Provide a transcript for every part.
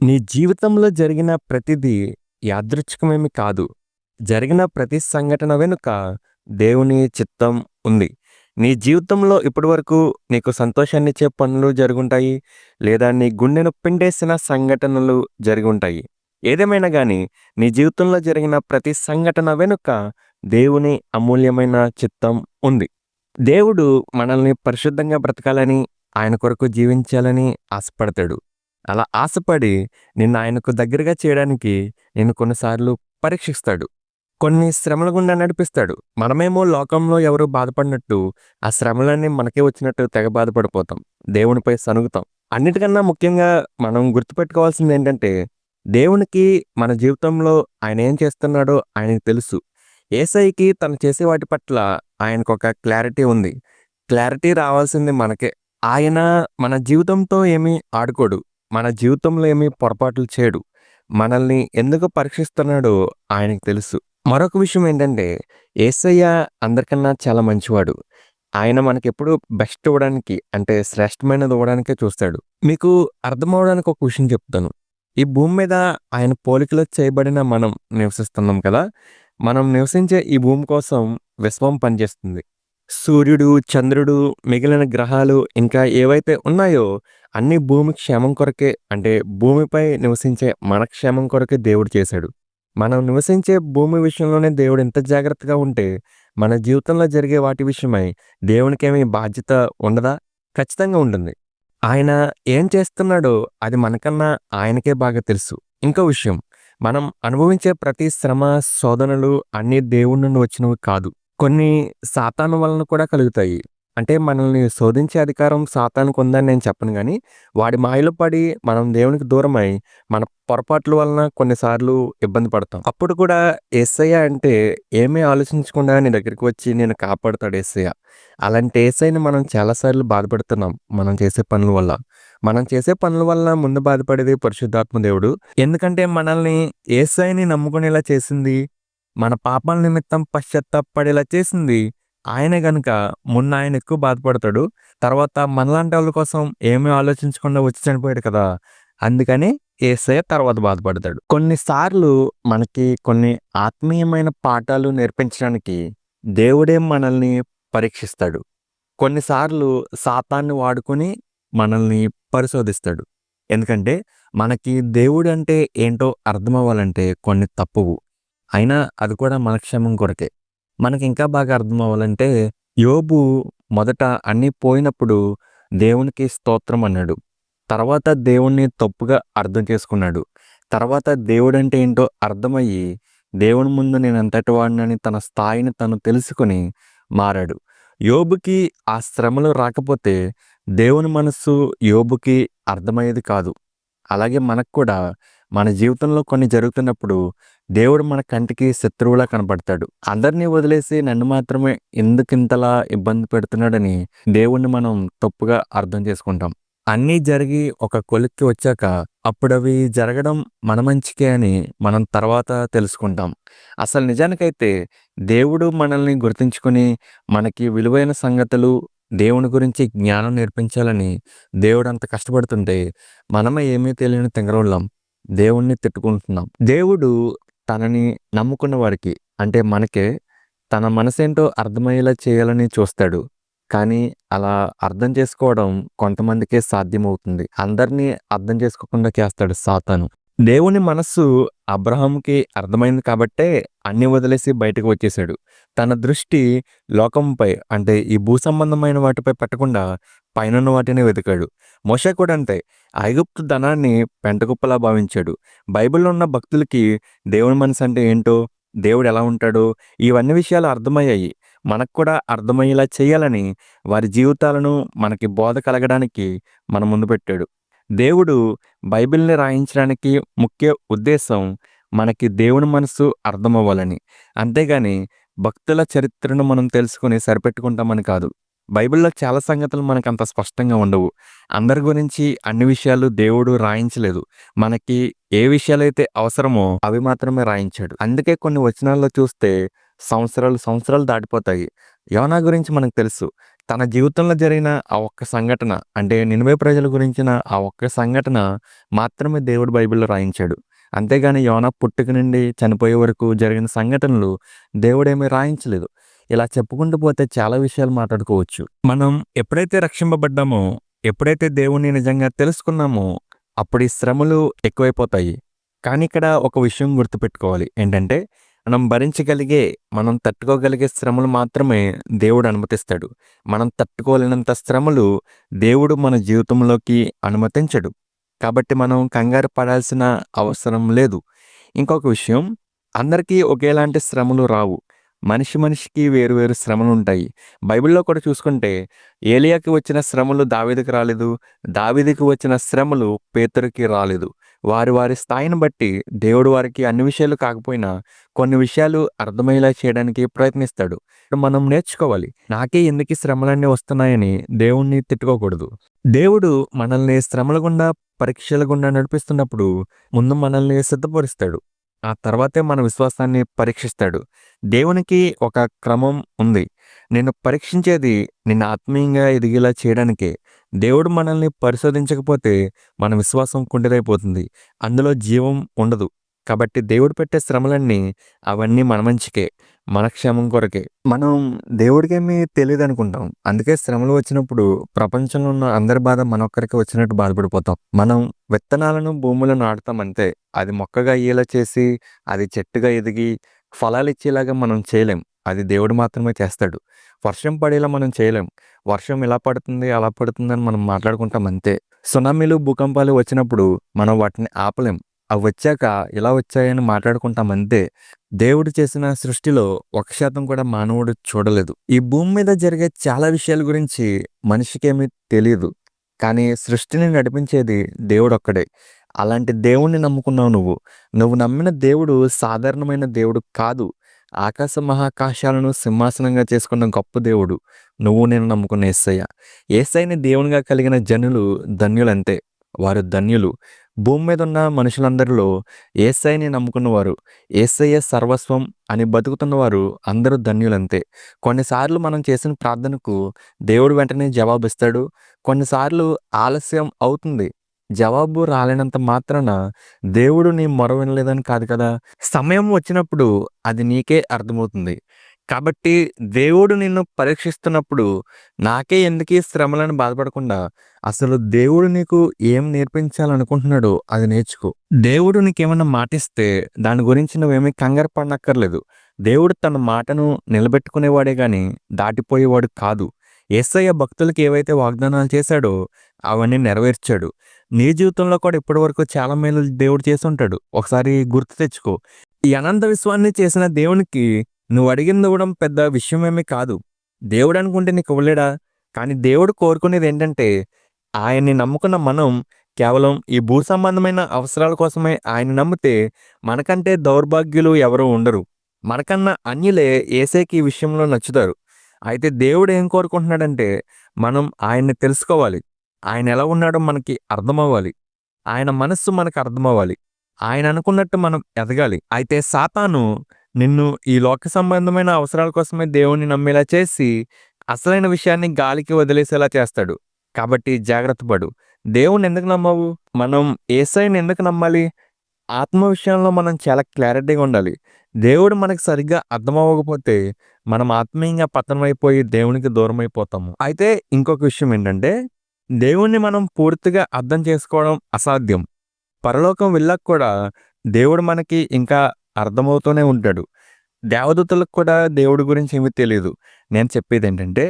నీ జీవితంలో జరిగిన ప్రతిదీ యాదృచ్ఛికమేమి కాదు. జరిగిన ప్రతి సంఘటన వెనుక దేవుని చిత్తం ఉంది. నీ జీవితంలో ఇప్పటివరకు నీకు సంతోషాన్నిచ్చే పనులు జరుగుంటాయి. లేదా నీ గుండెను పిండేసిన సంఘటనలు జరుగుంటాయి ఏదేమైనా కానీ నీ జీవితంలో జరిగిన ప్రతి సంఘటన వెనుక దేవుని అమూల్యమైన చిత్తం ఉంది. దేవుడు మనల్ని పరిశుద్ధంగా బ్రతకాలని, ఆయన కొరకు జీవించాలని ఆశపడతాడు. అలా ఆశపడి నిన్ను ఆయనకు దగ్గరగా చేయడానికి నిన్ను కొన్నిసార్లు పరీక్షిస్తాడు. కొన్ని శ్రమల గుండా నడిపిస్తాడు. మనమేమో లోకంలో ఎవరు బాధపడినట్టు ఆ శ్రమలన్నీ మనకే వచ్చినట్టు తెగ బాధపడిపోతాం. దేవునిపై సణుగుతాం. అన్నిటికన్నా ముఖ్యంగా మనం గుర్తుపెట్టుకోవాల్సింది ఏంటంటే దేవునికి మన జీవితంలో ఆయన ఏం చేస్తున్నాడో ఆయనకు తెలుసు. యేసయ్యకి తను చేసే వాటి పట్ల ఆయనకు ఒక క్లారిటీ ఉంది. క్లారిటీ రావాల్సింది మనకే. ఆయన మన జీవితంతో ఏమీ ఆడుకోడు. మన జీవితంలో ఏమీ పొరపాట్లు చేయడు. మనల్ని ఎందుకు పరీక్షిస్తున్నాడో ఆయనకి తెలుసు. మరొక విషయం ఏంటంటే యేసయ్య అందరికన్నా చాలా మంచివాడు. ఆయన మనకెప్పుడు బెస్ట్ ఇవ్వడానికి అంటే శ్రేష్టమైనది ఇవ్వడానికే చూస్తాడు. మీకు అర్థమవడానికి ఒక విషయం చెప్తాను. ఈ భూమి మీద ఆయన పోలికలో చేయబడిన మనం నివసిస్తున్నాం కదా! మనం నివసించే ఈ భూమి కోసం విశ్వం పనిచేస్తుంది. సూర్యుడు, చంద్రుడు, మిగిలిన గ్రహాలు ఇంకా ఏవైతే ఉన్నాయో అన్ని భూమి క్షేమం కొరకే అంటే భూమిపై నివసించే మన క్షేమం కొరకే దేవుడు చేశాడు. మనం నివసించే భూమి విషయంలోనే దేవుడు ఇంత జాగ్రత్తగా ఉంటే మన జీవితంలో జరిగే వాటి విషయమై దేవునికేమీ బాధ్యత ఉండదా? ఖచ్చితంగా ఉంటుంది. ఆయన ఏం చేస్తున్నాడో అది మనకన్నా ఆయనకే బాగా తెలుసు. ఇంకో విషయం మనం అనుభవించే ప్రతి శ్రమ, శోధనలు అన్నీ దేవుడి నుండి వచ్చినవి కాదు. కొన్ని సాతాను వలన కూడా కలుగుతాయి. అంటే మనల్ని శోధించే అధికారం సాతానికి ఉందని నేను చెప్పను కానీ వాడి మాయలో పడి మనం దేవునికి దూరమై మన పొరపాట్ల వలన కొన్నిసార్లు ఇబ్బంది పడతాం. అప్పుడు కూడా ఏసయ్య అంటే ఏమీ ఆలోచించకుండా నీ దగ్గరికి వచ్చి నేను కాపాడుతాడు యేసయ్య. అలాంటి ఏసైని మనం చాలాసార్లు బాధపడుతున్నాం మనం చేసే పనుల వల్ల. మనం చేసే పనుల వల్ల ముందు బాధపడేది పరిశుద్ధాత్మ దేవుడు. ఎందుకంటే మనల్ని ఏసైని నమ్ముకునేలా చేసింది, మన పాపాల నిమిత్తం పశ్చాత్తాపడేలా చేసింది ఆయన గనుక మొన్న ఆయన ఎక్కువ బాధపడతాడు. తర్వాత మనలాంటి వాళ్ళ కోసం ఏమీ ఆలోచించకుండా వచ్చి చనిపోయాడు కదా! అందుకని ఏసయ్య తర్వాత బాధపడతాడు. కొన్నిసార్లు మనకి కొన్ని ఆత్మీయమైన పాఠాలు నేర్పించడానికి దేవుడే మనల్ని పరీక్షిస్తాడు. కొన్నిసార్లు సాతాన్ని వాడుకొని మనల్ని పరిశోధిస్తాడు. ఎందుకంటే మనకి దేవుడు అంటే ఏంటో అర్థమవ్వాలంటే కొన్ని తప్పువు. అయినా అది కూడా మన క్షేమం కొరకే. మనకి ఇంకా బాగా అర్థం అవ్వాలంటే యోబు మొదట అన్నీ పోయినప్పుడు దేవునికి స్తోత్రం అన్నాడు. తర్వాత దేవుణ్ణి తప్పుగా అర్థం చేసుకున్నాడు. తర్వాత దేవుడంటే ఏంటో అర్థమయ్యి దేవుని ముందు నేను ఎంతటి వాడినని తన స్థాయిని తను తెలుసుకొని మారాడు. యోబుకి ఆ శ్రమలు రాకపోతే దేవుని మనస్సు యోబుకి అర్థమయ్యేది కాదు. అలాగే మనకు కూడా మన జీవితంలో కొన్ని జరుగుతున్నప్పుడు దేవుడు మన కంటికి శత్రువులా కనపడతాడు. అందరినీ వదిలేసి నన్ను మాత్రమే ఎందుకింతలా ఇబ్బంది పెడుతున్నాడని దేవుణ్ణి మనం తప్పుగా అర్థం చేసుకుంటాం. అన్నీ జరిగి ఒక కొలిక్కి వచ్చాక అప్పుడు అవి జరగడం మన మంచికే అని మనం తర్వాత తెలుసుకుంటాం. అసలు నిజానికైతే దేవుడు మనల్ని గుర్తుంచుకొని మనకి విలువైన సంగతులు, దేవుని గురించి జ్ఞానం నేర్పించాలని దేవుడు అంత కష్టపడుతుంటే మనమే ఏమీ తెలియని తింగరోళ్ళం దేవుణ్ణి తిట్టుకుంటున్నాం. దేవుడు తనని నమ్ముకున్న వారికి అంటే మనకే తన మనసేంటో అర్థమయ్యేలా చేయాలని చూస్తాడు. కానీ అలా అర్థం చేసుకోవడం కొంతమందికే సాధ్యమవుతుంది. అందరినీ అర్థం చేసుకోకుండా చేస్తాడు సాతాను. దేవుని మనస్సు అబ్రహంకి అర్థమైంది కాబట్టే అన్ని వదిలేసి బయటకు వచ్చేసాడు. తన దృష్టి లోకంపై అంటే ఈ భూ సంబంధమైన వాటిపై పెట్టకుండా పైనున్న వాటిని వెతికాడు. మోషే కూడా అంతే. ఐగుప్తు ధనాన్ని పెంటకుప్పలా భావించాడు. బైబిల్‌లో ఉన్న భక్తులకి దేవుని మనసు అంటే ఏంటో, దేవుడు ఎలా ఉంటాడో ఇవన్నీ విషయాలు అర్థమయ్యాయి. మనకు కూడా అర్థమయ్యేలా చేయాలని వారి జీవితాలను మనకి బోధ కలగడానికి మన ముందు పెట్టాడు. దేవుడు బైబిల్‌ని రాయించడానికి ముఖ్య ఉద్దేశం మనకి దేవుని మనస్సు అర్థమవ్వాలని. అంతేగాని భక్తుల చరిత్రను మనం తెలుసుకొని సరిపెట్టుకుంటామని కాదు. బైబిల్‌లో చాలా సంగతులు అంత స్పష్టంగా ఉండవు. అందరి గురించి అన్ని విషయాలు దేవుడు రాయించలేదు. మనకి ఏ విషయాలైతే అవసరమో అవి మాత్రమే రాయించాడు. అందుకే కొన్ని వచనాల్లో చూస్తే సంవత్సరాలు, సంవత్సరాలు దాటిపోతాయి. యోనా గురించి మనకు తెలుసు. తన జీవితంలో జరిగిన ఆ ఒక్క సంఘటన అంటే నినివే ప్రజల గురించిన ఆ ఒక్క సంఘటన మాత్రమే దేవుడు బైబిల్‌లో రాయించాడు. అంతేగాని యోనా పుట్టుక నుండి చనిపోయే వరకు జరిగిన సంఘటనలు దేవుడేమీ రాయించలేదు. ఇలా చెప్పుకుంటూ పోతే చాలా విషయాలు మాట్లాడుకోవచ్చు. మనం ఎప్పుడైతే రక్షింపబడ్డామో, ఎప్పుడైతే దేవుణ్ణి నిజంగా తెలుసుకున్నామో, అప్పుడు ఈ శ్రమలు ఎక్కువైపోతాయి. కానీ ఇక్కడ ఒక విషయం గుర్తుపెట్టుకోవాలి. ఏంటంటే మనం భరించగలిగే, మనం తట్టుకోగలిగే శ్రమలు మాత్రమే దేవుడు అనుమతిస్తాడు. మనం తట్టుకోలేనంత శ్రమలు దేవుడు మన జీవితంలోకి అనుమతించడు. కాబట్టి మనం కంగారు పడాల్సిన అవసరం లేదు. ఇంకొక విషయం అందరికీ ఒకేలాంటి శ్రమలు రావు. మనిషి మనిషికి వేరు వేరు శ్రమలుంటాయి. బైబిల్‌లో కూడా చూసుకుంటే ఏలియాకి వచ్చిన శ్రమలు దావిదికి రాలేదు. దావిదికి వచ్చిన శ్రమలు పేతురికి రాలేదు. వారి వారి స్థాయిని బట్టి దేవుడు వారికి అన్ని విషయాలు కాకపోయినా కొన్ని విషయాలు అర్థమయ్యేలా చేయడానికి ప్రయత్నిస్తాడు. మనం నేర్చుకోవాలి. నాకే ఎందుకు శ్రమలన్నీ వస్తున్నాయని దేవుణ్ణి తిట్టుకోకూడదు. దేవుడు మనల్ని శ్రమల గుండా, పరీక్షల గుండా నడిపిస్తున్నప్పుడు ముందు మనల్ని సిద్ధపరుస్తాడు. ఆ తర్వాతే మన విశ్వాసాన్ని పరీక్షిస్తాడు. దేవునికి ఒక క్రమం ఉంది. నిన్ను పరీక్షించేది నిన్ను ఆత్మీయంగా ఎదిగేలా చేయడానికే. దేవుడు మనల్ని పరిశోధించకపోతే మన విశ్వాసం కుండిదైపోతుంది అందులో జీవం ఉండదు. కాబట్టి దేవుడు పెట్టే శ్రమలన్నీ అవన్నీ మన మంచికే. మన క్షేమం కొరకే. మనం దేవుడికేమీ అనుకుంటాం అందుకే శ్రమలు వచ్చినప్పుడు ప్రపంచంలో ఉన్న అందరి బాధ మనొక్కరికి వచ్చినట్టు బాధపడిపోతాం. మనం విత్తనాలను భూములను నాటుతాం అంతే. అది మొక్కగా అయ్యేలా చేసి, అది చెట్టుగా ఎదిగి, ఫలాలు ఇచ్చేలాగా మనం చేయలేం. అది దేవుడు మాత్రమే చేస్తాడు. వర్షం పడేలా మనం చేయలేం. వర్షం ఇలా పడుతుంది, అలా అని మనం మాట్లాడుకుంటాం అంతే. సునామీలు, భూకంపాలు వచ్చినప్పుడు మనం వాటిని ఆపలేం. అవి వచ్చాక ఇలా వచ్చాయని మాట్లాడుకుంటాం అంతే. దేవుడు చేసిన సృష్టిలో ఒక శాతం కూడా మానవుడు చూడలేదు. ఈ భూమి మీద జరిగే చాలా విషయాల గురించి మనిషికేమీ తెలియదు కానీ సృష్టిని నడిపించేది దేవుడు ఒక్కడే అలాంటి దేవుణ్ణి నమ్ముకున్నావు నువ్వు. నువ్వు నమ్మిన దేవుడు సాధారణమైన దేవుడు కాదు. ఆకాశ మహాకాశాలను సింహాసనంగా చేసుకున్న గొప్ప దేవుడు. నువ్వు నేను నమ్ముకున్న ఏసయ్య ఏసైని దేవునిగా కలిగిన జనులు ధన్యులంతే. వారు ధన్యులు. భూమి మీదున్న మనుషులందరిలో ఏసైని నమ్ముకున్నవారు, ఏసయ్య సర్వస్వం అని బతుకుతున్నవారు అందరూ ధన్యులంతే. కొన్నిసార్లు మనం చేసిన ప్రార్థనకు దేవుడు వెంటనే జవాబిస్తాడు. కొన్నిసార్లు ఆలస్యం అవుతుంది. జవాబు రాలేనంత మాత్రాన దేవుడు నీ మొర వినలేదని కాదు కదా! సమయం వచ్చినప్పుడు అది నీకే అర్థమవుతుంది. కాబట్టి దేవుడు నిన్ను పరీక్షిస్తున్నప్పుడు నాకే ఎందుకీ శ్రమలను బాధపడకుండా అసలు దేవుడు నీకు ఏం నేర్పించాలనుకుంటున్నాడో అది నేర్చుకో. దేవుడు నీకేమన్నా మాటిస్తే దాని గురించి నువ్వేమీ కంగారు పడనక్కర్లేదు. దేవుడు తన మాటను నిలబెట్టుకునేవాడే గాని దాటిపోయేవాడు కాదు. యేసయ్య భక్తులకు ఏవైతే వాగ్దానాలు చేశాడో అవన్నీ నెరవేర్చాడు. నీ జీవితంలో కూడా ఇప్పటివరకు చాలా మేలు దేవుడు చేసుంటాడు. ఒకసారి గుర్తు తెచ్చుకో. ఈ అనంత విశ్వాన్ని చేసిన దేవునికి నువ్వు అడిగిందివ్వడం పెద్ద విషయమేమీ కాదు. దేవుడు అనుకుంటే నీకు ఇవ్వలేడా? కానీ దేవుడు కోరుకునేది ఏంటంటే ఆయన్ని నమ్ముకున్న మనం కేవలం ఈ భూ సంబంధమైన అవసరాల కోసమే ఆయన్ని నమ్మితే మనకంటే దౌర్భాగ్యులు ఎవరూ ఉండరు. మనకన్నా అన్యులే ఏసేకి ఈ విషయంలో నచ్చుతారు. అయితే దేవుడు ఏం కోరుకుంటున్నాడంటే మనం ఆయన్ని తెలుసుకోవాలి. ఆయన ఎలా ఉన్నాడో మనకి అర్థమవ్వాలి. ఆయన మనస్సు మనకు అర్థమవ్వాలి. ఆయన అనుకున్నట్టు మనం ఎదగాలి. అయితే సాతాను నిన్ను ఈ లోక సంబంధమైన అవసరాల కోసమే దేవుణ్ణి నమ్మేలా చేసి అసలైన విషయాన్ని గాలికి వదిలేసేలా చేస్తాడు. కాబట్టి జాగ్రత్త పడు. దేవుణ్ణి ఎందుకు నమ్మవు? మనం ఏసైని ఎందుకు నమ్మాలి? ఆత్మ విషయంలో మనం చాలా క్లారిటీగా ఉండాలి. దేవుడు మనకు సరిగ్గా అర్థమవ్వకపోతే మనం ఆత్మీయంగా పతనమైపోయి దేవునికి దూరమైపోతాము. అయితే ఇంకొక విషయం ఏంటంటే దేవుణ్ణి మనం పూర్తిగా అర్థం చేసుకోవడం అసాధ్యం. పరలోకం వెళ్ళక కూడా దేవుడు మనకి ఇంకా అర్థమవుతూనే ఉంటాడు. దేవదూతలకు కూడా దేవుడి గురించి ఏమీ తెలియదు నేను చెప్పేది ఏంటంటే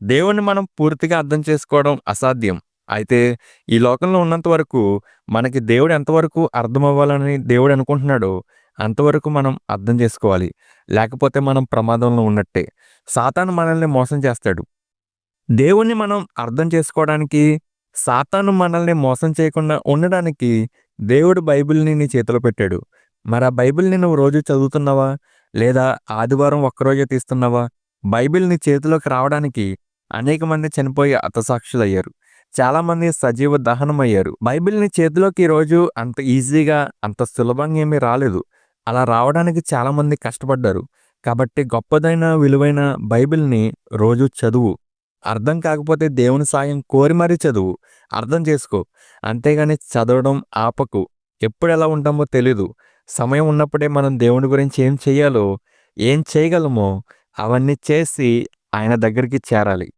దేవుణ్ణి మనం పూర్తిగా అర్థం చేసుకోవడం అసాధ్యం. అయితే ఈ లోకంలో ఉన్నంత వరకు మనకి దేవుడు ఎంతవరకు అర్థం అవ్వాలని దేవుడు అనుకుంటున్నాడో అంతవరకు మనం అర్థం చేసుకోవాలి. లేకపోతే మనం ప్రమాదంలో ఉన్నట్టే. సాతాను మనల్ని మోసం చేస్తాడు. దేవుణ్ణి మనం అర్థం చేసుకోవడానికి, సాతాను మనల్ని మోసం చేయకుండా ఉండడానికి దేవుడు బైబిల్‌ని నీ చేతిలో పెట్టాడు. మరి ఆ బైబిల్‌ని నువ్వు రోజు చదువుతున్నావా? లేదా ఆదివారం ఒక్కరోజే తీస్తున్నావా? బైబిల్ నీ చేతిలోకి రావడానికి అనేక మంది చనిపోయి అతసాక్షులయ్యారు చాలామంది సజీవ దహనమయ్యారు. బైబిల్ని చేతిలోకి ఈరోజు అంత ఈజీగా, అంత సులభంగా ఏమీ రాలేదు. అలా రావడానికి చాలామంది కష్టపడ్డారు. కాబట్టి గొప్పదైన, విలువైన బైబిల్‌ని రోజు చదువు. అర్థం కాకపోతే దేవుని సాయం కోరి మరీ చదువు అర్థం చేసుకో అంతేగాని చదవడం ఆపకు ఎప్పుడు ఎలా ఉంటామో తెలీదు సమయం ఉన్నప్పుడే మనం దేవుని గురించి ఏం చేయాలో ఏం చేయగలమో అవన్నీ చేసి ఆయన దగ్గరికి చేరాలి.